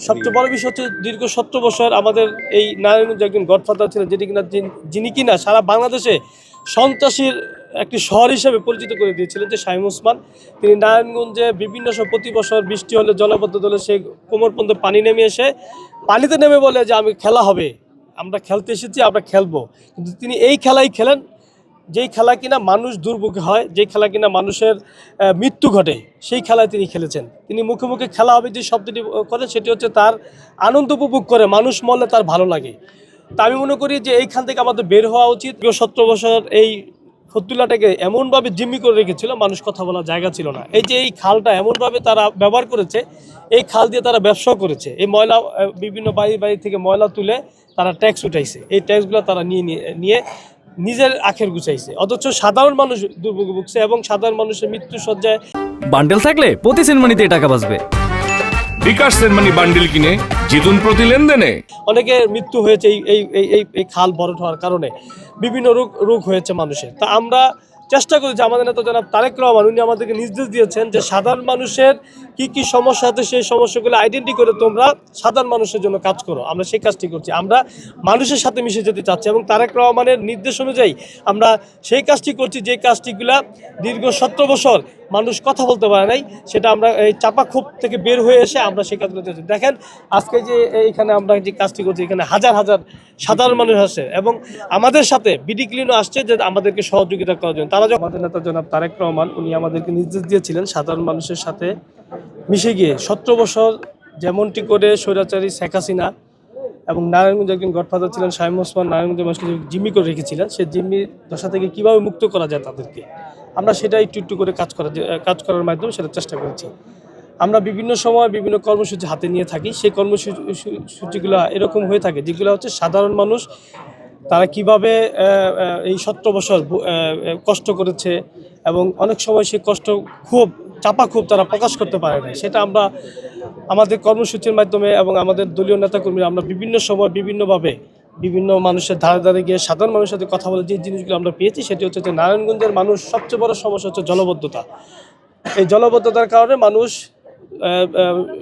সবচেয়ে বড় বিষয় হচ্ছে দীর্ঘ সত্তর বছর আমাদের এই নারায়ণগঞ্জ একজন গডফাদার ছিলেন, যেটি কিনা যিনি- যিনি কিনা সারা বাংলাদেশে সন্ত্রাসীর একটি শহর হিসেবে পরিচিত করে দিয়েছিলেন যে শাহিম ওসমান। তিনি নারায়ণগঞ্জে বিভিন্ন সময় প্রতি বছর বৃষ্টি হলে জলবদ্ধ হলে সে কোমর পর্যন্ত পানি নেমে এসে পানিতে নেমে বলে যে, আমি খেলা হবে, আমরা খেলতে এসেছি, আমরা খেলব। কিন্তু তিনি এই খেলাই খেলেন যেই খেলা কিনা মানুষ দুর্ভোগ হয়, যেই খেলা কিনা মানুষের মৃত্যু ঘটে, সেই খেলায় তিনি খেলেছেন। তিনি মুখে মুখে খেলা হবে যে শব্দটি করেন সেটি হচ্ছে তার আনন্দ উপভোগ করে, মানুষ মরলে তার ভালো লাগে। তা আমি মনে করি যে এইখান থেকে আমাদের বের হওয়া উচিত। সতেরো বছর এই ফতুল্লাটাকে এমনভাবে জিম্মি করে রেখেছিল, মানুষ কথা বলার জায়গা ছিল না। এই যে এই খালটা এমনভাবে তারা ব্যবহার করেছে, এই খাল দিয়ে তারা ব্যবসা করেছে। এই ময়লা বিভিন্ন বাড়ি বাড়ি থেকে ময়লা তুলে তারা ট্যাক্স উঠাইছে। এই ট্যাক্সগুলো তারা নিয়ে- নিয়ে নিজের আখের গুছাইছে। অথচ সাধারণ মানুষ দুর্ভোগে ভুগছে এবং সাধারণ মানুষের মৃত্যু সজ্জায় বান্ডেল থাকলে প্রতি সেনমানিতে টাকা বাঁচবে। বিকাশ সেনমানি বান্ডেল কিনে জিতুন প্রতি লেনদেনে। অনেকে মৃত্যু হয়েছে এই এই এই এই এই খাল বড় হওয়ার কারণে। বিভিন্ন রোগ রোগ হয়েছে মানুষের। তা আমরা চেষ্টা করি যে আমাদের নেতা জনাব তারেক রহমান, উনি আমাদেরকে নির্দেশ দিয়েছেন যে সাধারণ মানুষের কি কি সমস্যা আছে সেই সমস্যাগুলো আইডেন্টি করে তোমরা সাধারণ মানুষের জন্য কাজ করো। আমরা সেই কাজটি করছি। আমরা মানুষের সাথে মিশে যেতে চাচ্ছি এবং তারেক রহমানের নির্দেশ অনুযায়ী আমরা সেই কাজটি করছি যে কাজটিগুলা দীর্ঘ সতেরো বছর মানুষ কথা বলতে পারে নাই, সেটা আমরা এই চাপা ক্ষোভ থেকে বের হয়ে এসে আমরা সেই কাজগুলো করছি দেখেন, আজকে যে এখানে আমরা যে কাজটি করছি, এখানে হাজার হাজার সাধারণ মানুষ আসছে এবং আমাদের সাথে বিডি ক্লিনও আসছে যে আমাদেরকে সহযোগিতা করার জন্য। তারা যখন আমাদের নেতা জনাব তারেক রহমান, উনি আমাদেরকে নির্দেশ দিয়েছিলেন সাধারণ মানুষের সাথে মিশে গিয়ে। সতেরো বছর যেমনটি করে স্বৈরাচারী শেখ হাসিনা এবং নারায়ণগঞ্জ একজন গডফাদার ছিলেন শাহিম ওসমান নারায়ণগঞ্জের মানুষকে জিম্মি করে রেখেছিলেন, সেই জিম্মি দশা থেকে কীভাবে মুক্ত করা যায় তাদেরকে? আমরা সেটা একটু একটু করে কাজ করা কাজ করার মাধ্যমে সেটা চেষ্টা করেছি। আমরা বিভিন্ন সময় বিভিন্ন কর্মসূচি হাতে নিয়ে থাকি। সেই কর্মসূচি কর্মসূচিগুলো এরকম হয়ে থাকে যেগুলো হচ্ছে সাধারণ মানুষ তারা কীভাবে এই সতেরো বছর কষ্ট করেছে এবং অনেক সময় সেই কষ্ট খুব, চাপা খুব তারা প্রকাশ করতে পারে না সেটা আমরা আমাদের কর্মসূচির মাধ্যমে এবং আমাদের দলীয় নেতাকর্মীরা আমরা বিভিন্ন সময় বিভিন্নভাবে বিভিন্ন মানুষের ধারে ধারে গিয়ে সাধারণ মানুষের সাথে কথা বলে যে জিনিসগুলো আমরা পেয়েছি সেটি হচ্ছে যে নারায়ণগঞ্জের মানুষ সবচেয়ে বড় সমস্যা হচ্ছে জলবদ্ধতা। এই জলবদ্ধতার কারণে মানুষ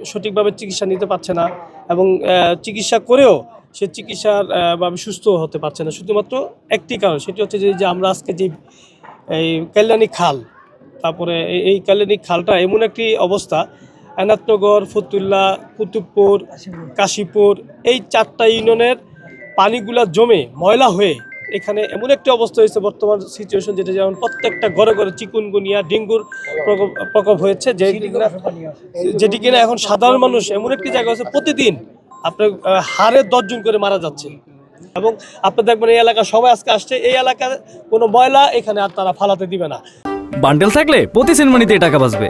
সঠিকভাবে চিকিৎসা নিতে পারছে না এবং চিকিৎসা করেও সে চিকিৎসার ভাবে সুস্থ হতে পারছে না। শুধুমাত্র একটি কারণ সেটি হচ্ছে যে আমরা আজকে যে এই কল্যাণী খাল তারপরে এই- কল্যাণী খালটা এমন একটি অবস্থা এনাতনগর ফতুল্লা কুতুবপুর কাশীপুর এই চারটা ইউনিয়নের পানিগুলা জমে ময়লা হয়ে এখানে এমন একটি অবস্থা হয়েছে বর্তমান সিচুয়েশন যেটা যেমন প্রত্যেকটা ঘরে ঘরে চিকুনগুনিয়া ডেঙ্গুর প্রকোপ প্রকোপ হয়েছে যে যেটি কিনা এখন সাধারণ মানুষ এমন একটি জায়গা আছে প্রতিদিন আপনার হারে দশজন করে মারা যাচ্ছে। এবং আপনি দেখবেন এই এলাকা সবাই আজকে আসছে এই এলাকার কোনো ময়লা এখানে আর তারা ফালাতে দিবে না। বান্ডেল থাকলে প্রতি সেনমানিতে টাকা বাঁচবে।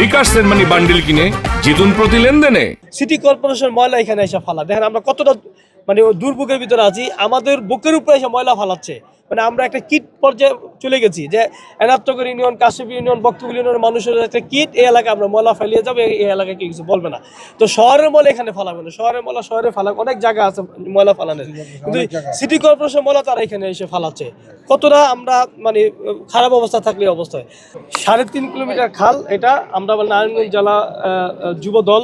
বিকাশ সেনমানি বান্ডিল কিনে জিতুন প্রতি লেনদেনে। সিটি কর্পোরেশন ময়লা এখানে এসে ফালা দেখেন আমরা কতটা মানে দুর্ভোগের ভিতরে আছি। আমাদের বুকের উপরে এসে ময়লা ফালাচ্ছে। মানে আমরা একটা কিট পর্যায়ে চলে গেছি যে এনাত্তকর ইউনিয়ন কাশিপ ইউনিয়ন বক্তব্য ইউনিয়নের মানুষের একটা কিট এই এলাকায় আমরা ময়লা ফেলিয়ে যাব এই এলাকায় কেউ কিছু বলবে না। তো শহরের ময়লা এখানে ফালাবে না। শহরের ময়লা শহরে ফালাক অনেক জায়গা আছে ময়লা ফালানোর। কিন্তু সিটি কর্পোরেশন ময়লা তারা এখানে এসে ফালাচ্ছে। কতটা আমরা মানে খারাপ অবস্থা থাকলে অবস্থায় সাড়ে তিন কিলোমিটার খাল এটা আমরা নারায়ণগঞ্জ জেলা যুব দল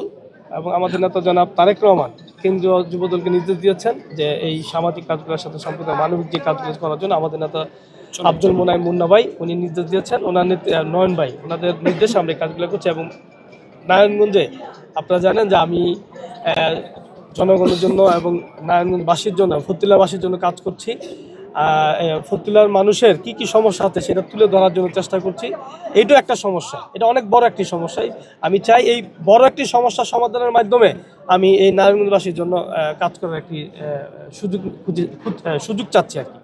এবং আমাদের নেতা জনাব তারেক রহমান। কেন্দ্রীয় যুবদলকে নির্দেশ দিয়েছেন যে এই সামাজিক কাজগুলোর সাথে সম্পর্কে মানবিক যে কাজগুলো করার জন্য আমাদের নেতা আব্দুল মোনাই মুন্না ভাই উনি নির্দেশ দিয়েছেন ওনার নেত- নয়ন ভাই ওনাদের নির্দেশে আমরা এই কাজগুলো করছি এবং নারায়ণগঞ্জে আপনারা জানেন যে আমি জনগণের জন্য এবং নারায়ণগঞ্জবাসীর জন্য ফতিল্লাবাসীর জন্য কাজ করছি। ফতুল্লার মানুষের কি কি সমস্যা আছে সেটা তুলে ধরার জন্য চেষ্টা করছি। এইটাও একটা সমস্যা। এটা অনেক বড় একটি সমস্যা। আমি চাই এই বড় একটি সমস্যা সমাধানের মাধ্যমে আমি এই নারায়ণগঞ্জবাসীর জন্য কাজ করার একটি সুযোগ সুযোগ চাচ্ছি আর কি।